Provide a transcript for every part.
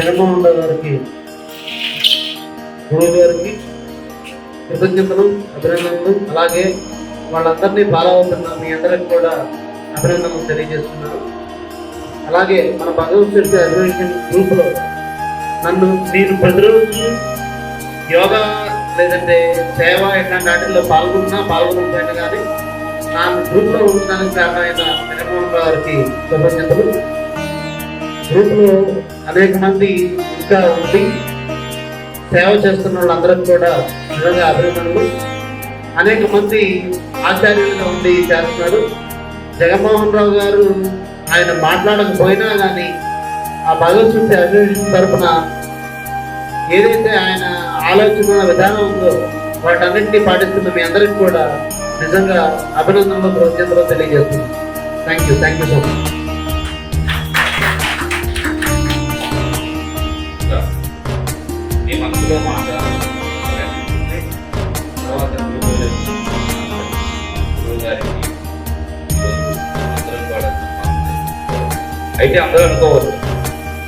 జగన్మోహన్ రావు గారికి గురువు గారికి కృతజ్ఞతలు అభినందనలు. అలాగే వాళ్ళందరినీ ఫాలో అవుతున్న మీ అందరికి కూడా అభినందనలు తెలియజేస్తున్నాను. అలాగే మన భగవత్ అభివృద్ధి గ్రూప్లో నన్ను నేను ప్రతిరోజు యోగా లేదంటే సేవ ఇట్లాంటి వాటిల్లో పాల్గొన్నా పాల్గొనకపోయినా కానీ నా గ్రూప్లో ఉండడానికి కారణమైన జగన్మోహన్ రావు గారికి కృతజ్ఞతలు. గ్రూప్లో అనేక మంది ఇంకా ఉండి సేవ చేస్తున్న వాళ్ళందరికీ కూడా నిజంగా అభినందనలు. అనేక మంది ఆచార్యులుగా ఉండి చేస్తున్నారు. జగన్మోహన్ రావు గారు ఆయన మాట్లాడకపోయినా కానీ ఆ భగవద్గీత అభివృద్ధి తరఫున ఏదైతే ఆయన ఆలోచన విధానం ఉందో వాటన్నింటినీ పాటిస్తున్న మీ అందరికీ కూడా నిజంగా అభినందనలు కృతజ్ఞతలు తెలియజేస్తున్నాను. Thank you thank you so much మీ మనసులో మాట తర్వాత గారికి అయితే అందరూ అనుకోవచ్చు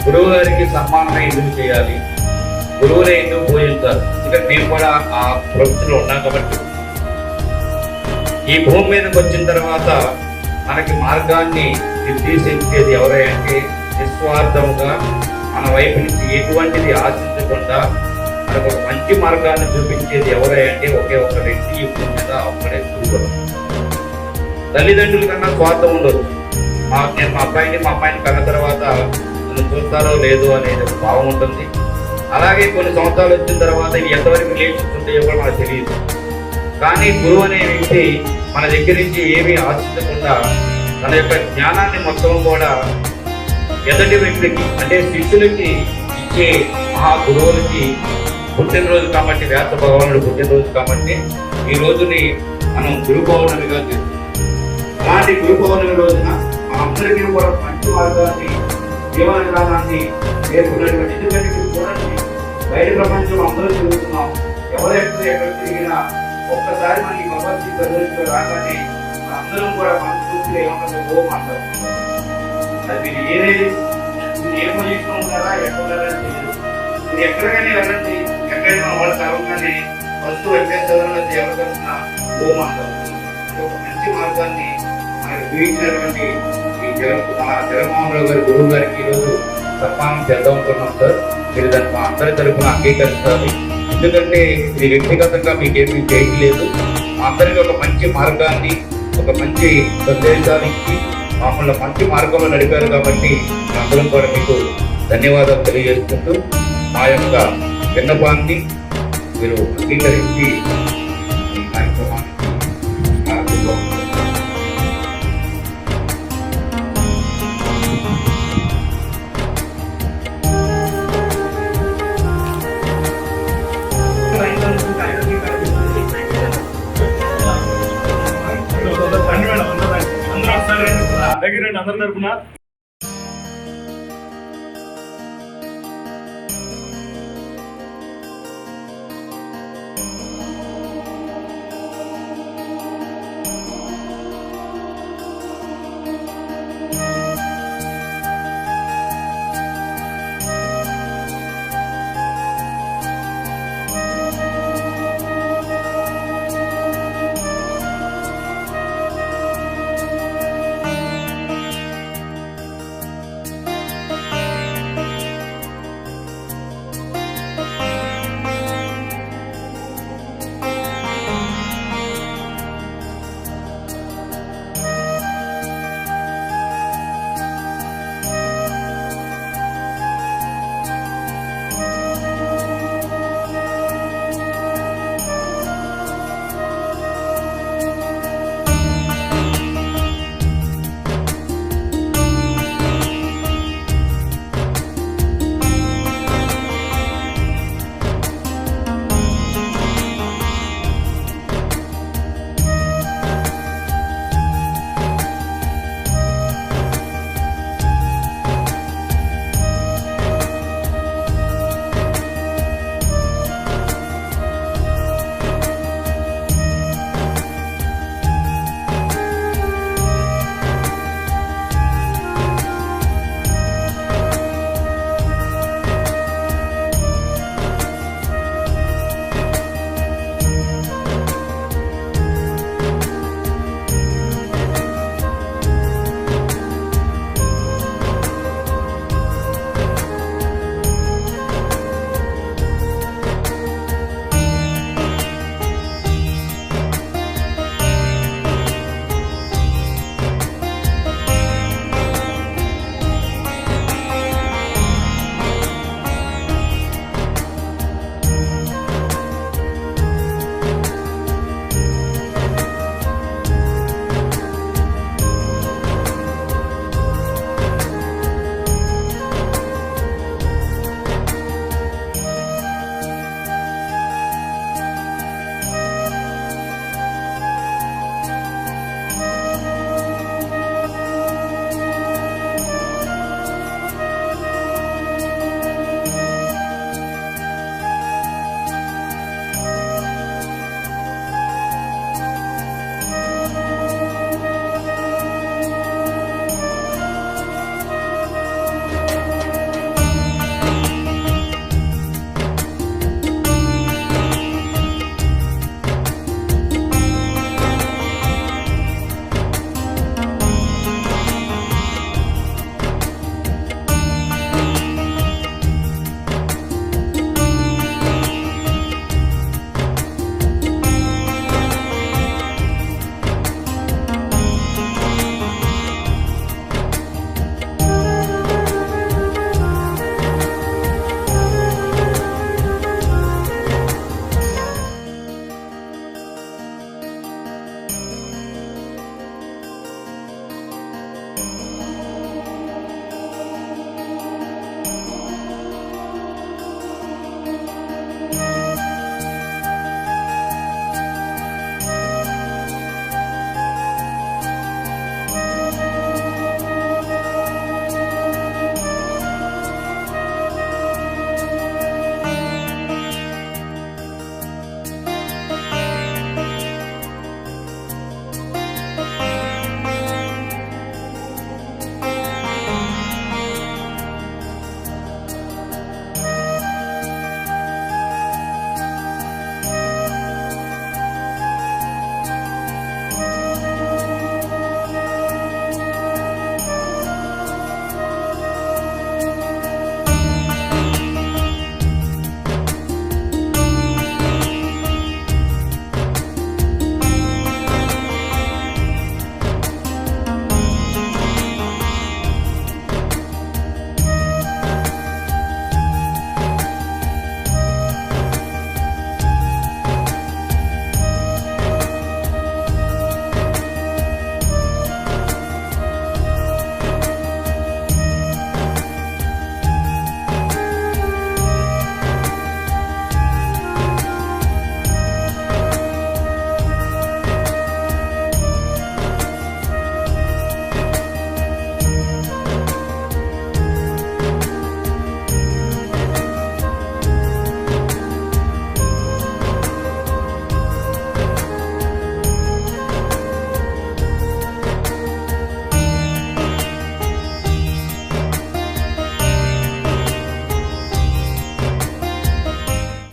గురువు గారికి సన్మానమే ఎందుకు చేయాలి గురువునే ఎందుకు పూజించాలి ఎందుకంటే మేము కూడా ఆ ప్రవృత్తిలో ఉన్నాం కాబట్టి ఈ భూమి మీదకి వచ్చిన తర్వాత మనకి మార్గాన్ని నిర్దేశించేది ఎవరంటే నిస్వార్థముగా మన వైపు నుంచి ఎటువంటిది ఆశించకుండా మనకు ఒక మంచి మార్గాన్ని చూపించేది ఎవరంటే ఒకే ఒక వ్యక్తి ఇప్పుడు మీద ఒక్కడే గురువుడు తల్లిదండ్రుల కన్నా స్వార్థం ఉండదు. మా నేను మా అబ్బాయిని మా అమ్మాయిని కన్న తర్వాత నన్ను చూస్తారో లేదో అనేది ఒక భావం ఉంటుంది. అలాగే కొన్ని సంవత్సరాలు వచ్చిన తర్వాత ఇవి ఎంతవరకు రిలేషన్స్ ఉంటాయో కూడా మనకు తెలియదు. కానీ గురువు అనే వ్యక్తి మన దగ్గర నుంచి ఏమీ ఆశించకుండా తన యొక్క జ్ఞానాన్ని మొత్తం కూడా ఎదటి వ్యక్తికి అంటే శిష్యులకి ఇచ్చే మహా గురువులకి పుట్టినరోజు కాబట్టి వ్యాస భగవానుడు పుట్టినరోజు కాబట్టి ఈ రోజుని మనం గురు పౌర్ణమిగా చేస్తున్నాం. అలాంటి గురు పౌర్ణమి రోజున మనందరికీ కూడా మంచి మార్గాన్ని జీవన విధానాన్ని నేర్పుకున్నటువంటి ఎందుకంటే చూడండి బయట ప్రపంచం అందరూ తిరుగుతున్నాం ఎవరెక్కడ ఎక్కడ తిరిగినా ఒక్కసారి మనకి భగవద్గీత రోజులో రాగానే అందరం కూడా మనస్ఫూర్తిగా ఏమన్నా ఓ మాట్లాడుతున్నాం అది మీరు ఏదేది మీరు ఏ పొజిషన్ ఉన్నారా ఎక్కడ తెలియదు మీరు ఎక్కడికైనా వెళ్ళండి. ఎక్కడైనా వాళ్ళు కలవగానే ఫస్ట్ వెంకటేశ్వరంలో ఎవరు కలిసినా ఓ మార్గం ఒక మంచి మార్గాన్ని మనకు చూపించినటువంటి ఈ జగన్ మన జగన్మోహన్ రావు గారి గురువు గారికి ఈరోజు సన్మానం చేద్దాం అనుకున్నాం సార్. మీరు దాన్ని మా అందరి తరఫున అంగీకరిస్తారు. ఎందుకంటే ఇది వ్యక్తిగతంగా మీకేమీ చేయట్లేదు మా అందరికీ ఒక మంచి మార్గాన్ని ఒక మంచి సందేశాన్ని మమ్మల్ని మంచి మార్గంలో నడిపారు కాబట్టి అందరం కూడా మీకు ధన్యవాదాలు తెలియజేసుకుంటూ మా యొక్క విన్నపాన్ని మీరు అంగీకరించి దగ్గర వస్తారు అందరి తరపున.